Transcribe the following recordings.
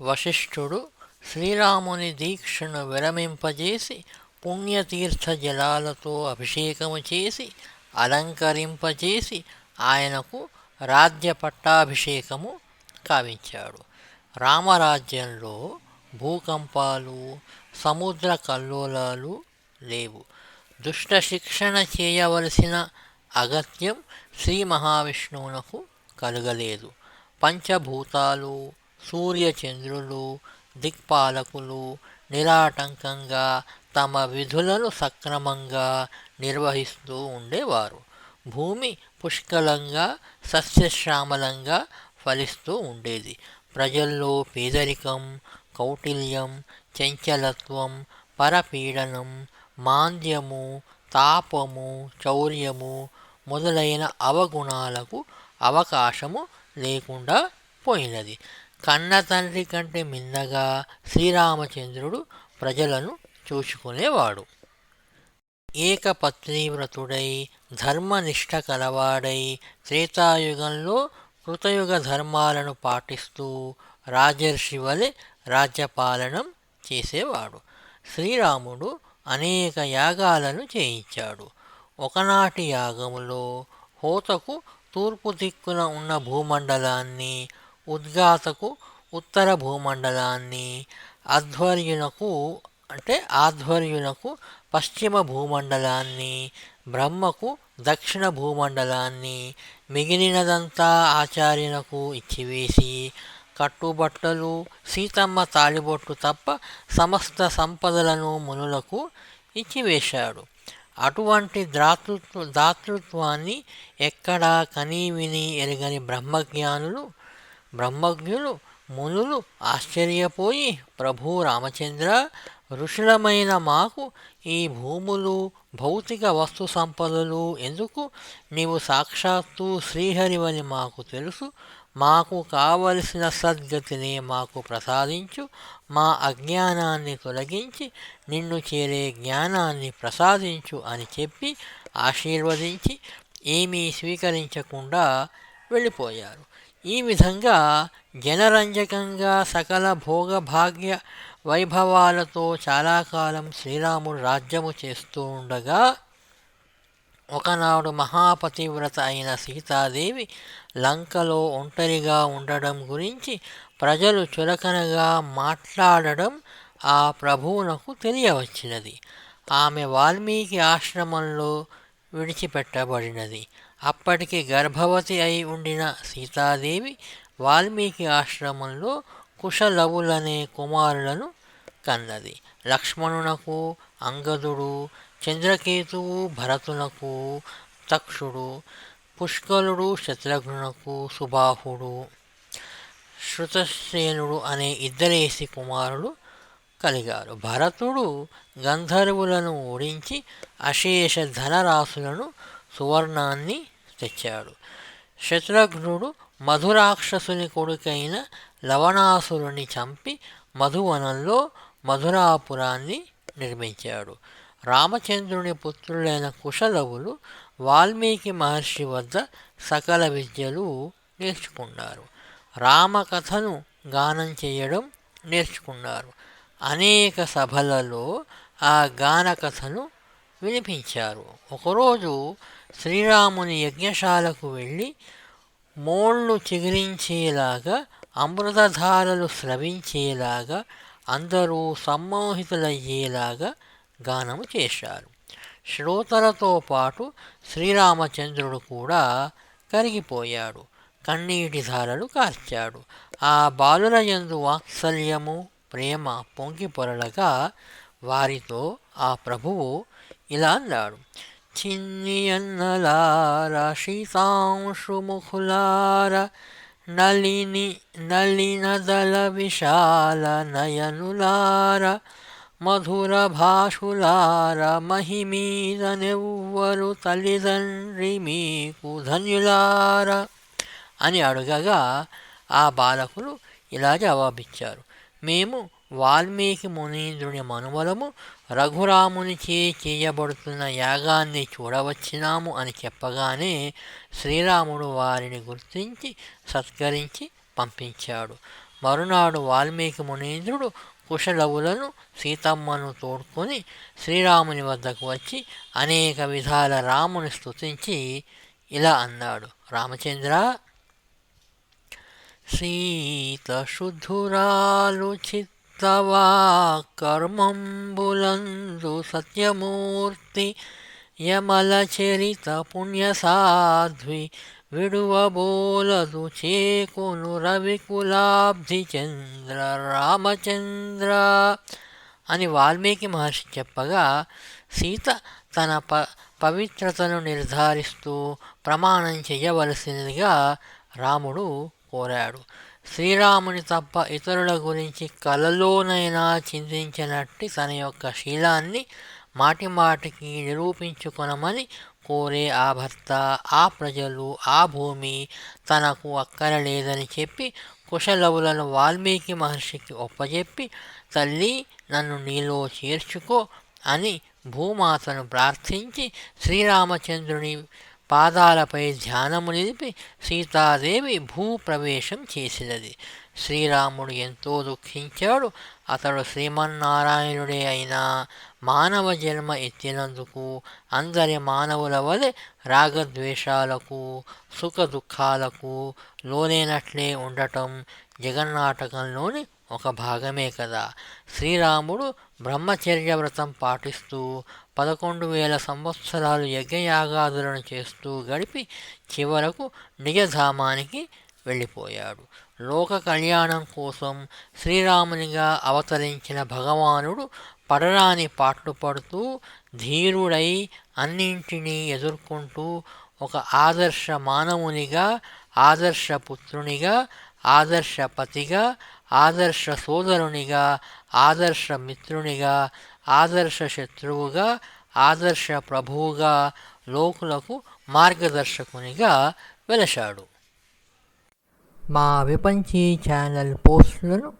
వశిష్ఠుడు శ్రీరాముని దీక్షను విరమింపజేసి పుణ్యతీర్థ జలాలతో అభిషేకము చేసి అలంకరింపజేసి ఆయనకు రాజ్య పట్టాభిషేకము కావించాడు. రామరాజ్యంలో భూకంపాలు సముద్ర కల్లోలాలు లేవు. దుష్ట శిక్షణ చేయవలసిన అగత్యం శ్రీ మహావిష్ణువునకు కలగలేదు. పంచభూతాలు సూర్యచంద్రులు దిక్పాలకులు నిరాటంకంగా తమ విధులను సక్రమంగా నిర్వహిస్తూ ఉండేవారు. భూమి పుష్కలంగా సస్యశ్యామలంగా ఫలిస్తూ ఉండేది. ప్రజల్లో పేదరికం కౌటిల్యం చంచలత్వం పరపీడనం మాంద్యము తాపము చౌర్యము మొదలైన అవగుణాలకు అవకాశము లేకుండా పోయినది. కన్న తండ్రి కంటే మిన్నగా శ్రీరామచంద్రుడు ప్రజలను చూసుకునేవాడు. ఏకపత్నీవ్రతుడై ధర్మనిష్ట కలవాడై త్రేతాయుగంలో కృతయుగ ధర్మాలను పాటిస్తూ రాజర్షి వలె రాజ్యపాలనం చేసేవాడు. శ్రీరాముడు అనేక యాగాలను చేయించాడు. ఒకనాటి యాగములో హోతకు తూర్పు దిక్కున ఉన్న భూమండలాన్ని ఉద్గాతకు ఉత్తర భూమండలాన్ని అధ్వర్యునకు అంటే ఆధ్వర్యునకు పశ్చిమ భూమండలాన్ని బ్రహ్మకు దక్షిణ భూమండలాన్ని మిగిలినదంతా ఆచార్యునకు ఇచ్చివేసి కట్టుబట్టలు సీతమ్మ తాళిబొట్టు తప్ప సమస్త సంపదలను మునులకు ఇచ్చివేశాడు. అటువంటి దాతృత్వ దాతృత్వాన్ని ఎక్కడా కనీ విని ఎరగని బ్రహ్మజ్ఞానులు బ్రహ్మజ్ఞులు మునులు ఆశ్చర్యపోయి ప్రభు రామచంద్ర ఋషులమైన మాకు ఈ భూములు భౌతిక వస్తు సంపదలు ఎందుకు? నీవు సాక్షాత్తు శ్రీహరివని మాకు తెలుసు. మాకు కావలసిన సద్గతిని మాకు ప్రసాదించు. మా అజ్ఞానాన్ని తొలగించి నిన్ను చేరే జ్ఞానాన్ని ప్రసాదించు అని చెప్పి ఆశీర్వదించి ఏమీ స్వీకరించకుండా వెళ్ళిపోయారు. ఈ విధంగా జనరంజకంగా సకల భోగభాగ్య వైభవాలతో చాలా కాలం శ్రీరాముడు రాజ్యము చేస్తూ ఉండగా ఒకనాడు మహాపతివ్రత అయిన సీతాదేవి లంకలో ఒంటరిగా ఉండడం గురించి ప్రజలు చులకనగా మాట్లాడడం ఆ ప్రభువునకు తెలియవచ్చినది. ఆమె వాల్మీకి ఆశ్రమంలో విడిచిపెట్టబడినది. అప్పటికి గర్భవతి అయి ఉండిన సీతాదేవి వాల్మీకి ఆశ్రమంలో కుశలవులనే కుమారులను కన్నది. లక్ష్మణునకు అంగదుడు చంద్రకేతువు భరతునకు తక్షుడు పుష్కలుడు శత్రుఘ్నునకు సుబాహుడు శృతసేనుడు అనే ఇద్దరేసి కుమారులు కలిగారు. భరతుడు గంధర్వులను ఓడించి అశేష ధనరాశులను సువర్ణాన్ని తెచ్చాడు. శత్రుఘ్నుడు మధురాక్షసుని కొడుకైన లవణాసురుని చంపి మధువనంలో మధురాపురాన్ని నిర్మించాడు. రామచంద్రుని పుత్రులైన కుశలవులు వాల్మీకి మహర్షి వద్ద సకల విద్యలు నేర్చుకున్నారు. రామకథను గానం చేయడం నేర్చుకున్నారు. అనేక సభలలో ఆ గానకథను వినిపించారు. ఒకరోజు శ్రీరాముని యజ్ఞశాలకు వెళ్ళి మోళ్ళు చిగిరించేలాగా అమృతధారలు స్రవించేలాగా అందరూ సమ్మోహితులయ్యేలాగా గానము చేశారు. శ్రోతలతో పాటు శ్రీరామచంద్రుడు కూడా కరిగిపోయాడు. కన్నీటి ధారలు కార్చాడు. ఆ బాలుల యందు వాత్సల్యము ప్రేమ పొంగి పొరలగా వారితో ఆ ప్రభువు ఇలా అన్నాడు. చిన్నియన్నలార శీతాంశుముఖులార నలిని నలినదల విశాల నయనులార మధుర భాషులార మహిమీద నెవ్వరు తల్లిదండ్రి మీకు ధన్యులార అని అడగగా ఆ బాలకులు ఇలా జవాబిచ్చారు. మేము వాల్మీకి మునీంద్రుని మనుమలము రఘురామునిచే చేయబడుతున్న యాగాన్ని చూడవచ్చినాము అని చెప్పగానే శ్రీరాముడు వారిని గుర్తించి సత్కరించి పంపించాడు. మరునాడు వాల్మీకి మునీంద్రుడు కుశలవులను సీతమ్మను తోడ్కొని శ్రీరాముని వద్దకు వచ్చి అనేక విధాల రాముని స్తుతించి ఇలా అన్నాడు. రామచంద్ర సీత శుద్ధురాలు చిత్తవా కర్మంబులందు సత్యమూర్తి యమల చరిత పుణ్యసాధ్వి విడువబోలదు చేకును రవికులాబ్ధి చంద్ర రామచంద్ర అని వాల్మీకి మహర్షి చెప్పగా సీత తన ప పవిత్రతను నిర్ధారిస్తూ ప్రమాణం చేయవలసినదిగా రాముడు కోరాడు. శ్రీరాముని తప్ప ఇతరుల గురించి కలలోనైనా చింతించినట్టి తన యొక్క శీలాన్ని మాటిమాటికి నిరూపించుకొనమని కోరే ఆ భర్త ఆ ప్రజలు ఆ భూమి తనకు అక్కరలేదని చెప్పి కుశలవులను వాల్మీకి మహర్షికి ఒప్పజెప్పి తల్లి నన్ను నీలో చేర్చుకో అని భూమాతను ప్రార్థించి శ్రీరామచంద్రుని పాదాలపై ధ్యానము నిలిపి సీతాదేవి భూప్రవేశం చేసినది. శ్రీరాముడు ఎంతో దుఃఖించాడు. అతడు శ్రీమన్నారాయణుడే అయినా మానవ జన్మ ఎత్తినందుకు అందరి మానవుల వలె రాగద్వేషాలకు సుఖ దుఃఖాలకు లోనైనట్లే ఉండటం జగన్నాటకంలోని ఒక భాగమే కదా. శ్రీరాముడు బ్రహ్మచర్య వ్రతం పాటిస్తూ పదకొండు వేల సంవత్సరాలు యజ్ఞయాగాదులను చేస్తూ గడిపి చివరకు నిజధామానికి వెళ్ళిపోయాడు. లోక కళ్యాణం కోసం శ్రీరామునిగా అవతరించిన భగవానుడు పడరాని పాటలు పడుతూ ధీరుడై అన్నింటినీ ఎదుర్కొంటూ ఒక ఆదర్శ మానవునిగా ఆదర్శ పుత్రునిగా ఆదర్శ పతిగా ఆదర్శ సోదరునిగా ఆదర్శ మిత్రునిగా ఆదర్శ శత్రువుగా ఆదర్శ ప్రభువుగా లోకులకు మార్గదర్శకునిగా వెలశాడు. మా విపంచీ ఛానల్ పోస్టులను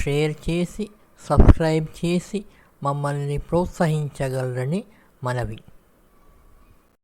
షేర్ చేసి సబ్స్క్రైబ్ చేసి మమ్మల్ని ప్రోత్సహించగలరని మనవి.